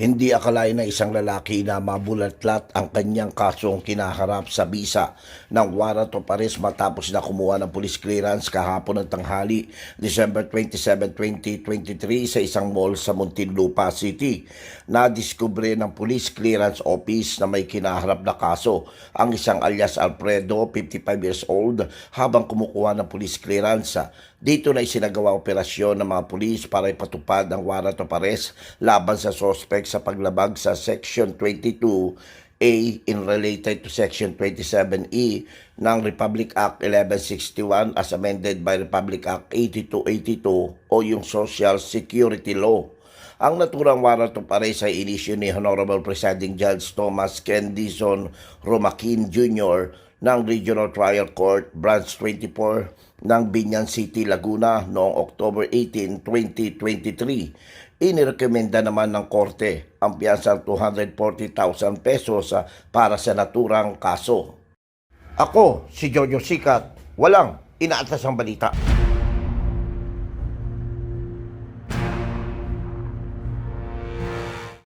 Hindi akalain ng isang lalaki na mabulatlat ang kanyang kasong kinaharap sa bisa ng warrant of arrest matapos na kumuha ng police clearance kahapon ng tanghali, December 27, 2023 sa isang mall sa Muntinlupa City. Nadiskubre ng police clearance office na may kinaharap na kaso ang isang alias Alfredo, 55 years old, habang kumukuha ng police clearance. Dito na isinagawa operasyon ng mga pulis para ipatupad ang warrant of arrest laban sa suspect sa paglabag sa Section 22A in related to Section 27E ng Republic Act 1161 as amended by Republic Act 8282 o yung Social Security Law. Ang naturang warrant of arrest ay inisyu ni Honorable Presiding Judge Thomas Kendison Romakin Jr. ng Regional Trial Court Branch 24 ng Binyan City, Laguna noong October 18, 2023. Inirekomenda naman ng korte ang piyansang 240,000 pesos para sa naturang kaso. Ako, si Jojo Sikat, walang inaatas ang balita.